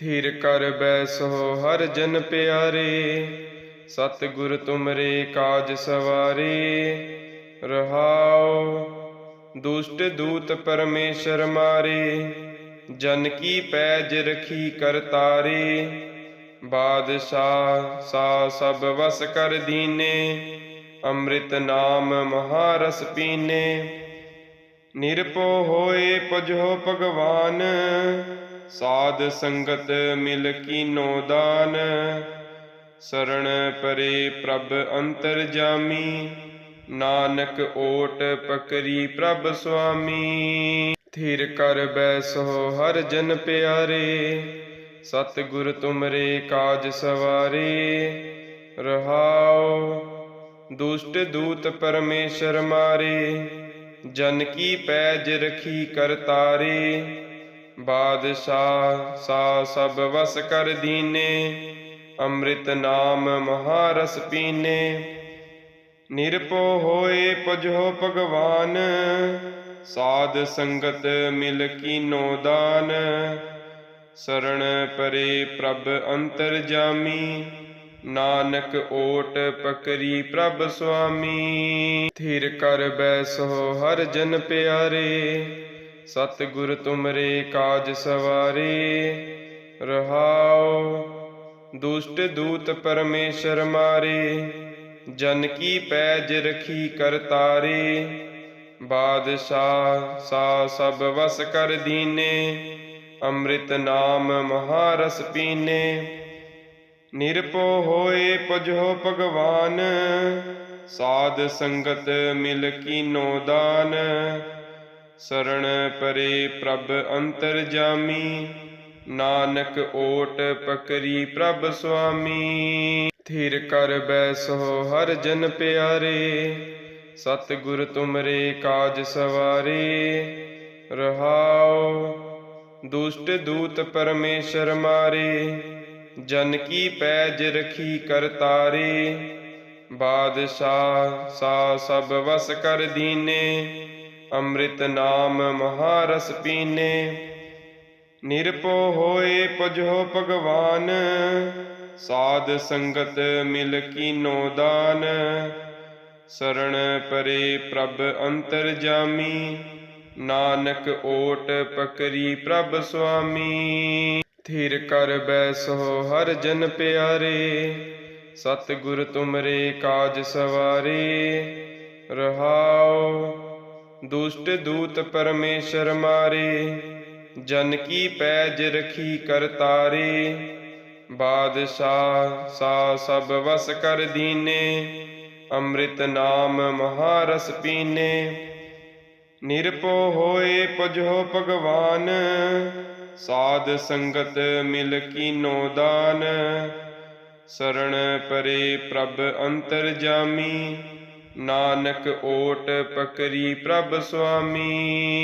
ਥਿਰ ਕਰ ਬੈਸੋ ਹਰ ਜਨ ਪਿਆਰੇ। ਸਤ ਗੁਰ ਤੁਮਰੇ ਕਾਜ ਸਵਾਰੇ। ਰਹਾਉ ਦੁਸ਼ਟ ਦੂਤ ਪਰਮੇਸ਼ਰ ਮਾਰੇ। ਜਨ ਕੀ ਪੈਜ ਰਖੀ ਕਰਤਾਰੇ ਬਾਦਸ਼ਾਹ ਸਾ ਸਭ ਵਸ ਕਰ ਦੀਨੇ। ਅੰਮ੍ਰਿਤ ਨਾਮ ਮਹਾਰਸ ਪੀਨੇ। ਨਿਰਪੋ ਹੋਏ ਪਜੋ ਭਗਵਾਨ, ਸਾਧ ਸੰਗਤ ਮਿਲ ਕੀਨੋ ਦਾਨ। ਸਰਣ ਪਰੇ ਪ੍ਰਭ ਅੰਤਰ ਜਾਮੀ, ਨਾਨਕ ਓਟ ਪਕਰੀ ਪ੍ਰਭ ਸੁਆਮੀ। ਥਿਰ ਕਰ ਬੈਸੋ ਹਰ ਜਨ ਪਿਆਰੇ ਸਤ ਗੁਰ ਤੁਮਰੇ ਕਾਜ ਸਵਾਰੇ। ਰਹਾਉ ਦੁਸ਼ਟ ਦੂਤ ਪਰਮੇਸ਼ਰ ਮਾਰੇ ਜਨ ਕੀ ਪੈਜ ਰਖੀ ਕਰਤਾਰੇ ਬਾਦਸ਼ਾਹ ਸਾ ਸਭ ਵਸ ਕਰ ਦੀਨੇ, ਅੰਮ੍ਰਿਤ ਨਾਮ ਮਹਾਰਸ ਪੀਨੇ। ਨਿਰਭਉ ਹੋਏ ਪਜੋ ਭਗਵਾਨ, ਸਾਧ ਸੰਗਤ ਮਿਲ ਕੀਨੋ ਦਾਨ। ਸਰਣ ਪਰੇ ਪ੍ਰਭ ਅੰਤਰ ਜਾਮੀ ਨਾਨਕ ਓਟ ਪਕਰੀ ਪ੍ਰਭ ਸੁਆਮੀ। ਥਿਰ ਕਰ ਬੈਸੋ ਹਰ ਜਨ ਪਿਆਰੇ ਸਤ ਗੁਰ ਤੁਮਰੇ ਕਾਜ ਸਵਾਰੇ। ਰਹਾਉ ਦੁਸ਼ਟ ਦੂਤ ਪਰਮੇਸ਼ਰ ਮਾਰੇ, ਜਨ ਕੀ ਪੈਜ ਰਖੀ ਕਰਤਾਰੇ ਬਾਦਸ਼ਾਹ ਸਾ ਸਭ ਵਸ ਕਰ ਦੀਨੇ, ਅੰਮ੍ਰਿਤ ਨਾਮ ਮਹਾਰਸ ਪੀਨੇ। ਨਿਰਪੋ ਹੋਏ ਪਜੋ ਭਗਵਾਨ, ਸਾਧ ਸੰਗਤ ਮਿਲ ਕੀਨੋ ਦਾਨ। ਸਰਣ ਪਰੇ ਪ੍ਰਭ ਅੰਤਰ ਜਾਮੀ, ਨਾਨਕ ਓਟ ਪਕਰੀ ਪ੍ਰਭ ਸੁਆਮੀ। ਥਿਰ ਕਰ ਬੈਸੋ ਹਰ ਜਨ ਪਿਆਰੇ ਸਤ ਗੁਰ ਤੁਮਰੇ ਕਾਜ ਸਵਾਰੇ। ਰਹਾਓ ਦੁਸ਼ਟ ਦੂਤ ਪਰਮੇਸ਼ਰ ਮਾਰੇ ਜਨ ਕੀ ਪੈਜ ਰਖੀ ਕਰਤਾਰੇ ਬਾਦਸ਼ਾਹ ਸਾ ਸਭ ਵਸ ਕਰ ਦੀਨੇ, ਅੰਮ੍ਰਿਤ ਨਾਮ ਮਹਾਰਸ ਪੀਨੇ। ਨਿਰਪੋ ਹੋਏ ਪਜੋ ਭਗਵਾਨ, ਸਾਧ ਸੰਗਤ ਮਿਲ ਕੀਨੋ ਦਾਨ। ਸਰਣ ਪਰੇ ਪ੍ਰਭ ਅੰਤਰ ਜਾਮੀ, ਨਾਨਕ ਓਟ ਪਕਰੀ ਪ੍ਰਭ ਸੁਆਮੀ। ਥਿਰ ਕਰ ਬੈਸੋ ਹਰ ਜਨ ਪਿਆਰੇ। ਸਤ ਗੁਰ ਤੁਮਰੇ ਕਾਜ ਸਵਾਰੇ। ਰਹਾਉ ਦੁਸ਼ਟ ਦੂਤ ਪਰਮੇਸ਼ਰ ਮਾਰੇ। ਜਨ ਕੀ ਪੈਜ ਰਖੀ ਕਰਤਾਰੇ ਬਾਦਸ਼ਾਹ ਸਾ ਸਭ ਵਸ ਕਰ ਦੀਨੇ। ਅੰਮ੍ਰਿਤ ਨਾਮ ਮਹਾਰਸ ਪੀਨੇ। ਨਿਰਪੋ ਹੋਏ ਪਜੋ ਭਗਵਾਨ। ਸਾਧ ਸੰਗਤ ਮਿਲ ਕੀਨੋ ਦਾਨ, ਸਰਣ ਪਰੇ ਪ੍ਰਭ ਅੰਤਰ ਜਾਮੀ, ਨਾਨਕ ਓਟ ਪਕਰੀ ਪ੍ਰਭ ਸੁਆਮੀ।